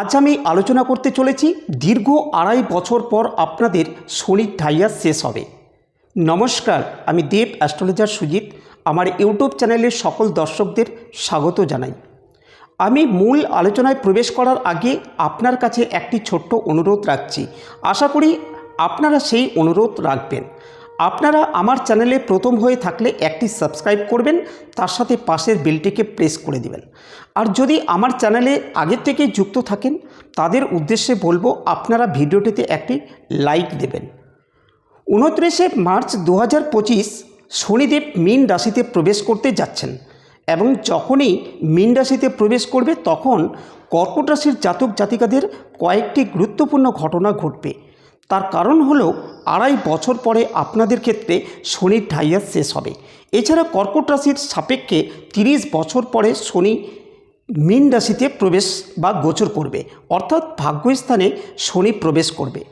আজ আমি আলোচনা করতে চলেছি দীর্ঘ আড়াই বছর পর আপনাদের শনির ঢাইয়া শেষ হবে। নমস্কার, আমি দেব অ্যাস্ট্রোলজার সুজিত। আমার ইউটিউব চ্যানেলের সকল দর্শকদের স্বাগত জানাই। আমি মূল আলোচনায় প্রবেশ করার আগে আপনার কাছে একটি ছোট্ট অনুরোধ রাখছি। আশা করি আপনারা সেই অনুরোধ রাখবেন। আপনারা আমার চ্যানেলে প্রথম হয়ে থাকলে একটি সাবস্ক্রাইব করবেন, তার সাথে পাশের বেলটিকে প্রেস করে দিবেন। আর যদি আমার চ্যানেলে আগের থেকে যুক্ত থাকেন, তাদের উদ্দেশ্যে বলব আপনারা ভিডিওটিতে একটি লাইক দেবেন। উনত্রিশে মার্চ দু হাজার পঁচিশ শনিদেব মীন রাশিতে প্রবেশ করতে যাচ্ছেন এবং যখনই মীন রাশিতে প্রবেশ করবে তখন কর্কট রাশির জাতক জাতিকাদের কয়েকটি গুরুত্বপূর্ণ ঘটনা ঘটবে। তার কারণ হলো আড়াই বছর পরে আপনাদের ক্ষেত্রে শনির ঢাইয়া শেষ হবে। এছাড়া কর্কট রাশির সাপেক্ষে তিরিশ বছর পরে শনি মীন রাশিতে প্রবেশ বা গোচর করবে, অর্থাৎ ভাগ্যস্থানে শনি প্রবেশ করবে।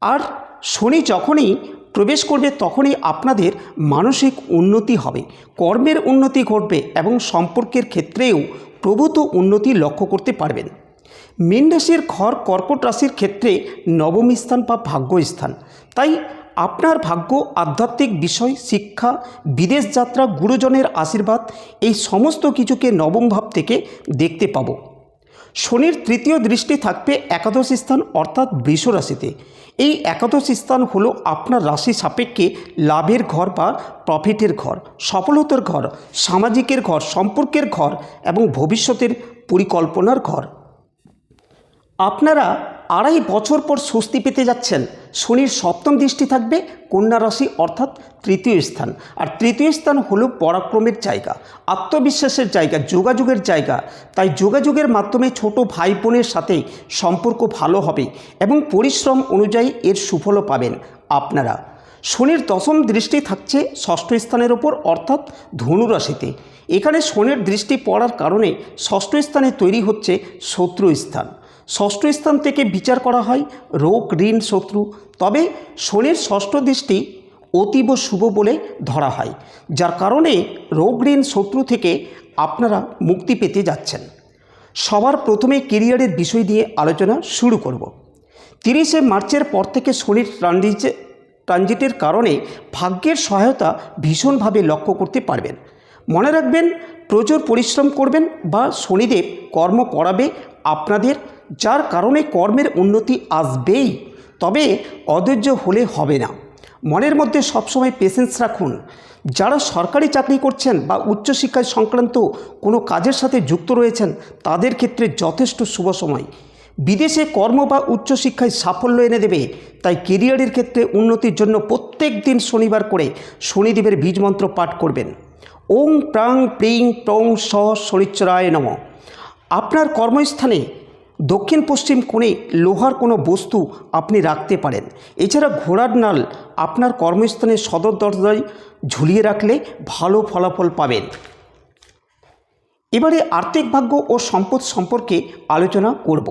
আর শনি যখনই প্রবেশ করবে, তখনই আপনাদের মানসিক উন্নতি হবে, কর্মের উন্নতি ঘটবে এবং সম্পর্কের ক্ষেত্রেও প্রভূত উন্নতি লক্ষ্য করতে পারবেন। মীন রাশির ঘর কর্কট রাশির ক্ষেত্রে নবম স্থান বা ভাগ্য স্থান তাই আপনার ভাগ্য, আধ্যাত্মিক বিষয়, শিক্ষা, বিদেশ যাত্রা, গুরুজনের আশীর্বাদ, এই সমস্ত কিছুকে নবম ভাব থেকে দেখতে পাবো। শনির তৃতীয় দৃষ্টি থাকবে একাদশ স্থান অর্থাৎ বৃষ রাশিতে। এই একাদশ স্থান হলো আপনার রাশি সাপেক্ষে লাভের ঘর বা প্রফিটের ঘর, সফলতার ঘর, সামাজিকের ঘর, সম্পর্কের ঘর এবং ভবিষ্যতের পরিকল্পনার ঘর। আপনারা আড়াই বছর পর স্বস্তি পেতে যাচ্ছেন। শনির সপ্তম দৃষ্টি থাকবে কন্যা রাশি অর্থাৎ তৃতীয় স্থান। আর তৃতীয় স্থান হলো পরাক্রমের জায়গা, আত্মবিশ্বাসের জায়গা, যোগাযোগের জায়গা। তাই যোগাযোগের মাধ্যমে ছোট ভাই বোনের সাথে সম্পর্ক ভালো হবে এবং পরিশ্রম অনুযায়ী এর সুফলও পাবেন আপনারা। শনির দশম দৃষ্টি থাকছে ষষ্ঠ স্থানের ওপর অর্থাৎ ধনুরাশিতে এখানে শনির দৃষ্টি পড়ার কারণে ষষ্ঠ স্থানে তৈরি হচ্ছে শত্রু স্থান। ষষ্ঠ স্থান থেকে বিচার করা হয়, রোগ, ঋণ, শত্রু। তবে শনির ষষ্ঠ দৃষ্টি অতীব শুভ বলে ধরা হয়, যার কারণে রোগ, ঋণ, শত্রু থেকে আপনারা মুক্তি পেতে যাচ্ছেন। সবার প্রথমে কেরিয়ারের বিষয় নিয়ে আলোচনা শুরু করব। তিরিশে মার্চের পর থেকে শনির ট্রানজিটে, ট্রানজিটের কারণে ভাগ্যের সহায়তা ভীষণভাবে লক্ষ্য করতে পারবেন। মনে রাখবেন, প্রচুর পরিশ্রম করবেন বা শনিদেব কর্ম করাবে আপনাদের, যার কারণে কর্মের উন্নতি আসবেই, তবে অধৈর্য হলে হবে না। মনের মধ্যে সবসময় পেশেন্স রাখুন। যারা সরকারি চাকরি করছেন বা উচ্চশিক্ষায় সংক্রান্ত কোনো কাজের সাথে যুক্ত রয়েছেন, তাদের ক্ষেত্রে যথেষ্ট শুভ সময়। বিদেশে কর্ম বা উচ্চশিক্ষায় সাফল্য এনে দেবে, তাই কেরিয়ারের ক্ষেত্রে উন্নতির জন্য প্রত্যেক দিন শনিবার করে শনিদেবের বীজমন্ত্র পাঠ করবেন। ওং প্রাং প্রিং প্রং স শনিচ্চরায় নম। আপনার কর্মস্থানে দক্ষিণ পশ্চিম কোণে লোহার কোনো বস্তু আপনি রাখতে পারেন। এছাড়া ঘোড়ার নাল আপনার কর্মস্থানের সদর দরজায় ঝুলিয়ে রাখলে ভালো ফলাফল পাবেন। এবারে আর্থিক ভাগ্য ও সম্পদ সম্পর্কে আলোচনা করব।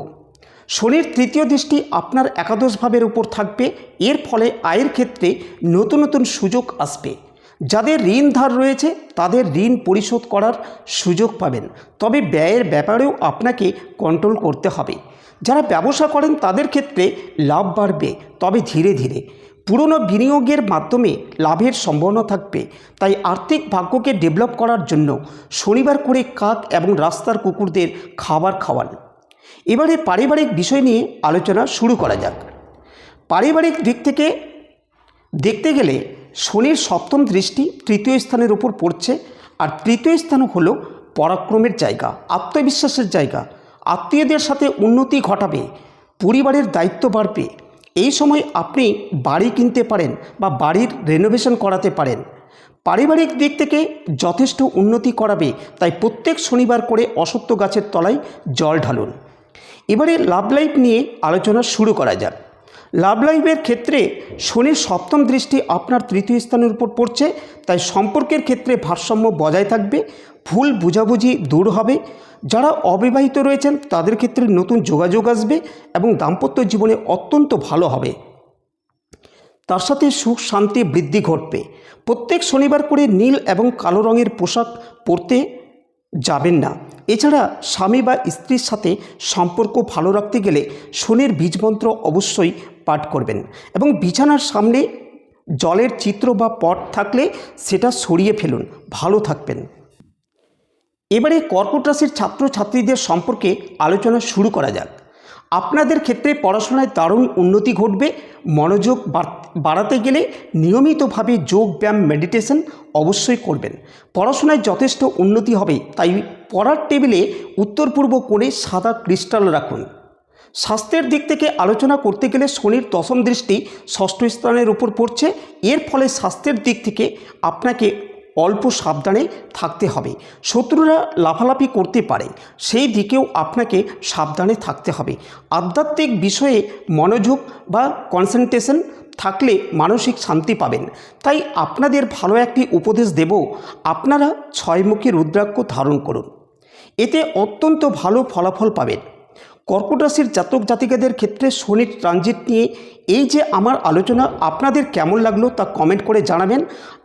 শনির তৃতীয় দৃষ্টি আপনার একাদশ ভাবের উপর থাকবে। এর ফলে আয়ের ক্ষেত্রে নতুন নতুন সুযোগ আসবে। যাদের ঋণ ধার রয়েছে, তাদের ঋণ পরিশোধ করার সুযোগ পাবেন। তবে ব্যয়ের ব্যাপারেও আপনাকে কন্ট্রোল করতে হবে। যারা ব্যবসা করেন, তাদের ক্ষেত্রে লাভ বাড়বে, তবে ধীরে ধীরে। পুরনো বিনিয়োগের মাধ্যমে লাভের সম্ভাবনা থাকবে। তাই আর্থিক ভাগ্যকে ডেভেলপ করার জন্য শনিবার করে কাক এবং রাস্তার কুকুরদের খাবার খাওয়ান। এবারে পারিবারিক বিষয় নিয়ে আলোচনা শুরু করা যাক। পারিবারিক দিক থেকে দেখতে গেলে শনির সপ্তম দৃষ্টি তৃতীয় স্থানের উপর পড়ছে, আর তৃতীয় স্থান হলো পরাক্রমের জায়গা, আত্মবিশ্বাসের জায়গা। আত্মীয়দের সাথে উন্নতি ঘটাবে, পরিবারের দায়িত্ব বাড়বে। এই সময় আপনি বাড়ি কিনতে পারেন বা বাড়ির রেনোভেশন করাতে পারেন। পারিবারিক দিক থেকে যথেষ্ট উন্নতি করাবে, তাই প্রত্যেক শনিবার করে অসত্য গাছের তলায় জল ঢালুন। এবারে লাভ লাইফ নিয়ে আলোচনা শুরু করা যাক। লাভ লাইফের ক্ষেত্রে শনির সপ্তম দৃষ্টি আপনার তৃতীয় স্থানের উপর পড়ছে, তাই সম্পর্কের ক্ষেত্রে ভারসাম্য বজায় থাকবে, ভুল বুঝাবুঝি দূর হবে। যারা অবিবাহিত রয়েছেন, তাদের ক্ষেত্রে নতুন যোগাযোগ আসবে এবং দাম্পত্য জীবনে অত্যন্ত ভালো হবে। তার সাথে সুখ শান্তি বৃদ্ধি ঘটবে। প্রত্যেক শনিবার করে নীল এবং কালো রঙের পোশাক পরতে যাবেন না। এছাড়া স্বামী বা স্ত্রীর সাথে সম্পর্ক ভালো রাখতে গেলে শনির বীজমন্ত্র অবশ্যই পাঠ করবেন এবং বিছানার সামনে জলের চিত্র বা পট থাকলে সেটা সরিয়ে ফেলুন, ভালো থাকবেন। এবারে কর্কট রাশির ছাত্রছাত্রীদের সম্পর্কে আলোচনা শুরু করা যাক। আপনাদের ক্ষেত্রে পড়াশোনায় দারুণ উন্নতি ঘটবে, মনোযোগ বাড়াতে গেলে নিয়মিতভাবে যোগ ব্যায়াম, মেডিটেশন অবশ্যই করবেন। পড়াশোনায় যথেষ্ট উন্নতি হবে, তাই পড়ার টেবিলে উত্তর পূর্ব কোণে সাদা ক্রিস্টাল রাখুন। স্বাস্থ্যের দিক থেকে আলোচনা করতে গেলে শনির দশম দৃষ্টি ষষ্ঠ স্থানের উপর পড়ছে। এর ফলে স্বাস্থ্যের দিক থেকে আপনাকে অল্প সাবধানে থাকতে হবে। শত্রুরা লাফালাফি করতে পারে, সেই দিকেও আপনাকে সাবধানে থাকতে হবে। আধ্যাত্মিক বিষয়ে মনোযোগ বা কনসেন্ট্রেশন থাকলে মানসিক শান্তি পাবেন। তাই আপনাদের ভালো একটি উপদেশ দেব, আপনারা ছয়মুখী রুদ্রাক্ষ ধারণ করুন। এতে অত্যন্ত ভালো ফলাফল পাবেন। কর্কট রাশির জাতক জাতিকাদের ক্ষেত্রে শনির ট্রানজিট নিয়ে এই যে আমার আলোচনা আপনাদের কেমন লাগল তা কমেন্ট করে জানাবেন।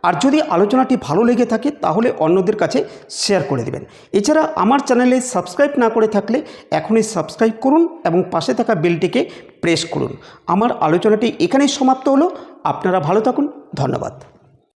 আর যদি আলোচনাটি ভালো লেগে থাকে তাহলে অন্যদের কাছে শেয়ার করে দেবেন। এছাড়া আমার চ্যানেলে সাবস্ক্রাইব না করে থাকলে এখনই সাবস্ক্রাইব করুন এবং পাশে থাকা বেলটিকে প্রেস করুন। আমার আলোচনাটি এখানেই সমাপ্ত হলো। আপনারা ভালো থাকুন। ধন্যবাদ।